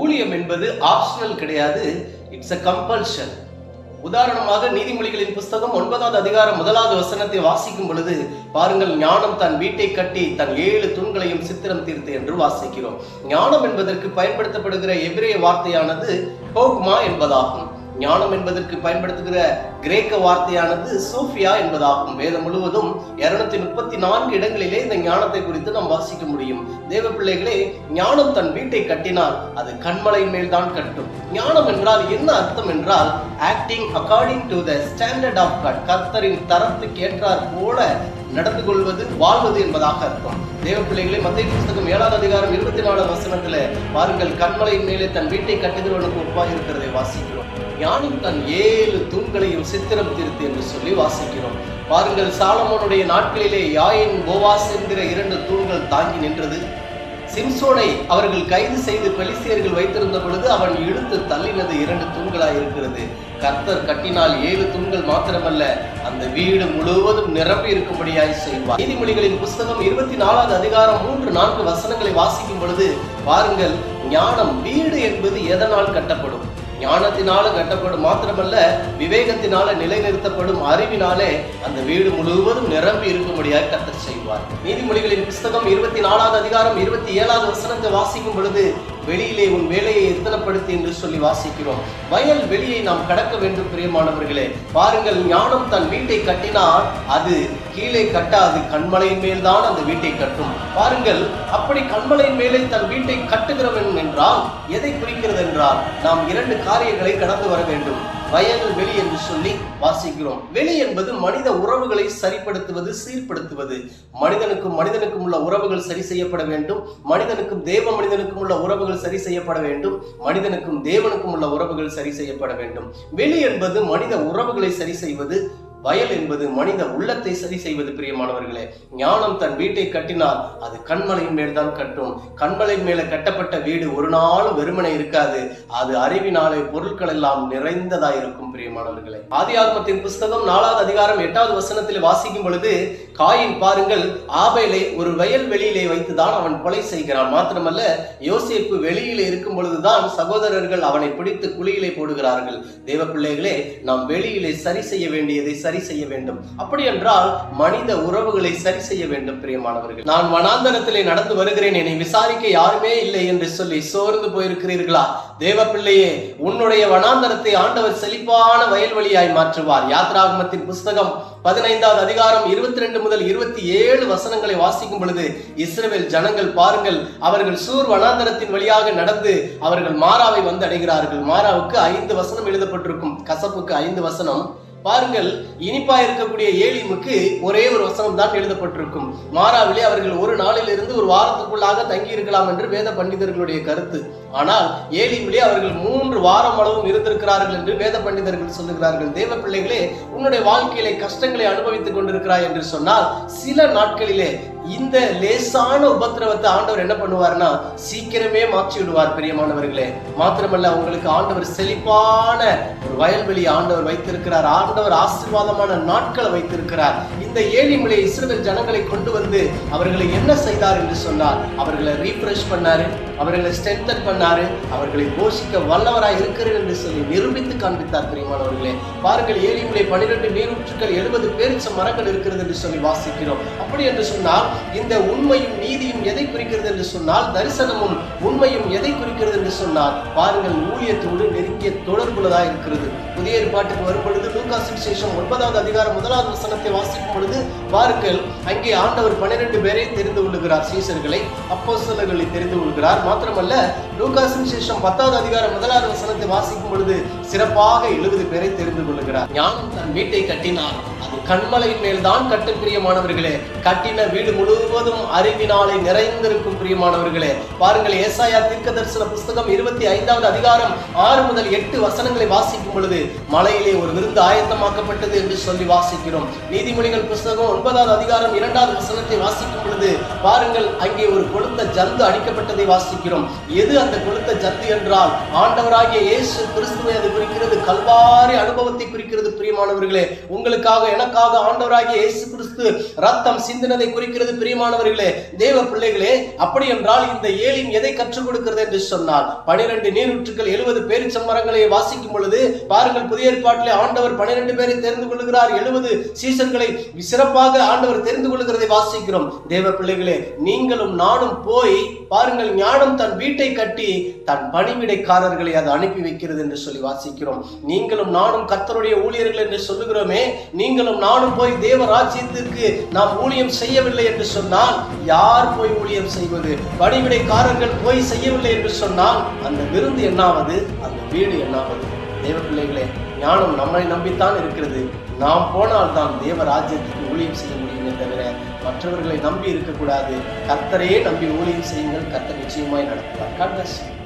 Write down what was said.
ஊழியம் என்பது ஆப்ஷனல் கிடையாது. இட்ஸ் அ கம்பல்ஷன் உதாரணமாக நீதிமொழிகளின் புஸ்தகம் ஒன்பதாவது அதிகாரம் முதலாவது வசனத்தை வாசிக்கும் பொழுது பாருங்கள் ஞானம் தன் வீட்டை கட்டி தன் ஏழு தூண்களையும் சித்திரம் தீர்த்து என்று வாசிக்கிறோம். ஞானம் என்பதற்கு பயன்படுத்தப்படுகிற எபிரேய வார்த்தையானது ஹோக்மா என்பதாகும். ஞானம் என்பதற்கு பயன்படுத்துகிற கிரேக்க வார்த்தையானது சூஃபியா என்பதாகும். வேதம் முழுவதும் இருநூத்தி முப்பத்தி நான்கு இடங்களிலே இந்த ஞானத்தை குறித்து நாம் வாசிக்க முடியும். தேவ பிள்ளைகளே ஞானம் தன் வீட்டை கட்டினால் அது கண்மலை மேல் தான் கட்டும். ஞானம் என்றால் என்ன அர்த்தம் என்றால் acting according to the standard of God கர்த்தரின் தரத்துக்கு ஏற்றார் போல நடந்து கொள்வது வாழ்வது என்பதாக அர்த்தம். தேவ பிள்ளைகளை மத்திய புஸ்தகம் ஏழாவது அதிகாரம் இருபத்தி நாலாவது வசனத்துல பாருங்கள் கண்மலையின் மேலே தன் வீட்டை கட்டுகிறவனுக்கு ஒப்பாக இருக்கிறதை வாசிக்கிறோம். ஞானி தன் ஏழு தூண்களையும் சித்திரம் திருத்து என்று சொல்லி வாசிக்கிறோம். பாருங்கள் சாலமோனுடைய நாட்களிலே யாயின் போவாஸ் என்கிற இரண்டு தூண்கள் தாங்கி நின்றது. சிம்சோனை அவர்கள் கைது செய்து பெலிசியர்கள் வைத்திருந்த பொழுது அவன் இழுத்து தள்ளினது இரண்டு தூண்களாய் இருக்கிறது. கர்த்தர் கட்டினால் ஏழு தூண்கள் மாத்திரமல்ல அந்த வீடு முழுவதும் நிரம்பி இருக்கும்படியாய் செய்வார். நீதிமொழிகளின் புஸ்தகம் இருபத்தி நாலாவது அதிகாரம் மூன்று நான்கு வசனங்களை வாசிக்கும் பொழுது பாருங்கள் ஞானம் வீடு என்பது எதனால் கட்டப்படும்? ஞானத்தினால கட்டப்படும் மாத்திரமல்ல விவேகத்தினால நிலைநிறுத்தப்படும் அறிவினாலே அந்த வீடு முழுவதும் நிரம்பி இருக்கும்படியாக கத்த செய்வார். நீதிமொழிகளின் புஸ்தகம் இருபத்தி நாலாவது அதிகாரம் இருபத்தி ஏழாவது வசனத்தை வாசிக்கும் பொழுது வெளியிலே உன் வேலையை எத்தனப்படுத்தி என்று சொல்லி வாசிக்கிறோம். வயல் வெளியை நாம் கடக்க வேண்டும் பிரியமானவர்களே. பாருங்கள் ஞானம் தன் வீட்டை கட்டினால் அது கீழே கட்டாது கண்மலையின் மேல்தான் அந்த வீட்டை கட்டும். பாருங்கள் அப்படி கண்மலையின் மேலே தன் வீட்டை கட்டுகிறவன் என்றால் எதை குறிக்கிறது என்றால் நாம் இரண்டு காரியங்களை கடந்து வர வேண்டும். வயல் வெளி என்று சொல்லி வாசிக்கிறோம். வெளி என்பது மனித உறவுகளை சரிப்படுத்துவது சீர்படுத்துவது. மனிதனுக்கும் மனிதனுக்கும் உள்ள உறவுகள் சரி செய்யப்பட வேண்டும். மனிதனுக்கும் தேவ மனிதனுக்கும் உள்ள உறவுகள் சரி செய்யப்பட வேண்டும். மனிதனுக்கும் தேவனுக்கும் உள்ள உறவுகள் சரி செய்யப்பட வேண்டும். வெளி என்பது மனித உறவுகளை சரி செய்வது வயல் என்பது மனித உள்ளத்தை சரி செய்வது பிரியமானவர்களே ஞானம் தன் வீட்டை கட்டினால் அது கண்மலையின் மேல் தான் கட்டும். கண்மலை மேல கட்டப்பட்ட வீடு ஒரு நாளும் வெறுமனை இருக்காது. அது அறிவினாலே பொருட்கள் எல்லாம் நிறைந்ததா இருக்கும் பிரியமானவர்களே ஆத்மத்தின் புஸ்தகம் நாலாவது அதிகாரம் எட்டாவது வசனத்தில் வாசிக்கும் பொழுது காயின் பாருங்கள் ஆபேலை ஒரு வயல் வெளியிலே வைத்துதான் அவன் கொலை செய்கிறான். மாத்திரமல்ல யோசிப்பு வெளியிலே இருக்கும் பொழுதுதான் சகோதரர்கள் அவனை பிடித்து குழியிலே போடுகிறார்கள். தேவ பிள்ளைகளே நாம் வெளியிலே சரி செய்ய வேண்டியதை சரி செய்ய வேண்டும். அப்படி என்றால் மனித உறவுகளை சரி செய்ய வேண்டும் பிரியமானவர்கள். நான் வனாந்தரத்திலே நடந்து வருகிறேன் என்னை விசாரிக்க யாருமே இல்லை என்று சொல்லி சோர்ந்து போயிருக்கிறீர்களா? தேவ பிள்ளையே உன்னுடைய வனாந்தரத்தை ஆண்டவர் செழிப்பான வயல்வெளியாய் மாற்றுவார். யாத்ராகமத்தின் புஸ்தகம் பதினைந்தாவது அதிகாரம் இருபத்தி ரெண்டு முதல் இருபத்தி ஏழு வசனங்களை வாசிக்கும் பொழுது இஸ்ரேல் ஜனங்கள் பாருங்கள் அவர்கள் சூர் வனாந்தரத்தின் வழியாக நடந்து அவர்கள் மாறாவை வந்து அடைகிறார்கள். மாறாவுக்கு ஐந்து வசனம் எழுதப்பட்டிருக்கும். கசப்புக்கு ஐந்து வசனம். பாருங்கள் இனிப்பா இருக்கக்கூடிய ஏலிமுக்கு ஒரே ஒரு வசனம் தான் எழுதப்பட்டிருக்கும். மாறாவிலே அவர்கள் ஒரு நாளிலிருந்து ஒரு வாரத்துக்குள்ளாக தங்கி இருக்கலாம் என்று வேத பண்டிதர்களுடைய கருத்து. ஆனால் ஏலிமிலே அவர்கள் மூன்று வாரம் அளவும் இருந்திருக்கிறார்கள் என்று வேத பண்டிதர்கள் சொல்லுகிறார்கள். தேவ பிள்ளைகளே உன்னுடைய வாழ்க்கையிலே கஷ்டங்களை அனுபவித்துக் கொண்டிருக்கிறாய் என்று சொன்னால் சில நாட்களிலே இந்த லேசான உபத்திரவத்தை ஆண்டவர் என்ன பண்ணுவார்னா சீக்கிரமே மாற்றி விடுவார் பிரியமானவர்களே. மாத்திரமல்ல உங்களுக்கு ஆண்டவர் செழிப்பான ஒரு வயல்வெளி ஆண்டவர் வைத்திருக்கிறார். ஆண்டவர் ஆசீர்வாதமான நாட்களை வைத்திருக்கிறார். இந்த ஏழிமலை இஸ்ரவேல் ஜனங்களை கொண்டு வந்து அவர்களை என்ன செய்தார் என்று சொன்னார் அவர்களை ரீஃப்ரெஷ் பண்ணாரு அவர்களை ஸ்ட்ரென்தன் பண்ணாரு அவர்களை போஷிக்க வல்லவராய் இருக்கிறேன் என்று சொல்லி நிரூபித்து காண்பித்தார் பிரியமானவர்களே. பாருங்கள் ஏழிமலை பனிரெண்டு நீரூற்றுக்கள் எழுபது பேரிச்ச மரங்கள் இருக்கிறது என்று சொல்லி வாசிக்கிறோம். அப்படி என்று சொன்னால் இந்த உண்மையும் நீதியும் எதை குறிக்கிறது என்று சொன்னால் தரிசனமும் உண்மையும் எதை குறிக்கிறது என்று சொன்னால் பாருங்கள் ஊழியத்தோடு நெருங்கிய தொடர்புள்ளதா இருக்கிறது. புதிய ஏற்பாட்டுக்கு வரும் பொழுது லூகாசின் சேஷம் ஒன்பதாவது அதிகாரம் முதலாவது வசனத்தை வாசிக்கும் பொழுது பாருங்கள் அங்கே ஆண்டவர் பன்னிரண்டு பேரை தெரிந்து கொள்ளுகிறார். சீசர்களை அப்போஸ்தலர்களை தெரிந்து கொள்கிறார். மாத்திரமல்ல லூகாசின் சேஷம் பத்தாவது அதிகாரம் முதலாவது வசனத்தை வாசிக்கும் பொழுது சிறப்பாக எழுபது பேரை தெரிந்து கொள்ளுகிறார். ஞானம் தன் வீட்டை கட்டினார். அது கண்மலையின் மேல்தான் கட்டும் பிரியமானவர்களே. கட்டின வீடு முழுவதும் அறிவினாலே நிறைந்திருக்கும் பிரியமானவர்களே. பாருங்கள் ஏசாயா தீர்க்க தரிசன புஸ்தகம் இருபத்தி ஐந்தாவது அதிகாரம் ஆறு முதல் எட்டு வசனங்களை வாசிக்கும் பொழுது மலையிலே ஒரு விருந்து ஆயத்தமாக்கப்பட்டது என்று சொல்லி வாசிக்கிறோம். நீதிமொழிகள் புஸ்தகம் ஒன்பதாவது அதிகாரம் இரண்டாவது வசனத்தை வாசிக்கும் பொழுது பாருங்கள் அங்கே ஒரு கொளுத்த ஜந்து அடிக்கப்பட்டதை வாசிக்கிறோம். எது அந்த கொளுத்த ஜந்து என்றால் ஆண்டவராகிய இயேசு கிறிஸ்துவை அது குறிக்கிறது கல்வாரி அனுபவத்தை குறிக்கிறது பிரியமானவர்களே. உங்களுக்காக எனக்கு நமக்காக ஆண்டவராகிய இயேசு கிறிஸ்து ரத்தம் சிந்தினதை குறிக்கிறது. பிரியமானவர்களே தேவ பிள்ளைகளே அப்படி என்றால் இந்த ஏலிம் எதை கற்றுக் கொடுக்கிறது என்று சொன்னால் பனிரெண்டு நீரூற்றுகள் எழுபது பேரிச்சம்மரங்களை வாசிக்கும் பொழுது பாருங்கள் புதிய ஏற்பாட்டிலே ஆண்டவர் பனிரெண்டு பேரை தெரிந்து கொள்கிறார். எழுபது சீசன்களை சிறப்பாக ஆண்டவர் தெரிந்து கொள்கிறதை வாசிக்கிறோம். தேவ பிள்ளைகளே நீங்களும் நானும் போய் பாருங்கள் ஞானம் தன் வீட்டை கட்டி தன் பணிவிடைக்காரர்களை அது அனுப்பி வைக்கிறது என்று சொல்லி வாசிக்கிறோம். நீங்களும் நானும் கத்தருடைய ஊழியர்கள் என்று சொல்லுகிறோமே நீங்களும் நானும் போய் தேவ ராஜ்யத்திற்கு நாம் ஊழியம் செய்யவில்லை என்று சொன்னால் யார் போய் ஊழியம் செய்வது? பணிவிடைக்காரர்கள் போய் செய்யவில்லை என்று சொன்னால் அந்த விருந்து என்னாவது? அந்த வீடு என்னாவது? தேவ பிள்ளைகளே ஞானம் நம்மை நம்பித்தான் இருக்கிறது. நாம் போனால் தான் தேவ ராஜ்யத்துக்கு ஊழியம் செய்ய முடியுமே தவிர மற்றவர்களை நம்பி இருக்கக்கூடாது. கர்த்தரையே நம்பி ஊழியம் செய்யுங்கள். கர்த்தர் நிச்சயமாய் நடத்துவார். God.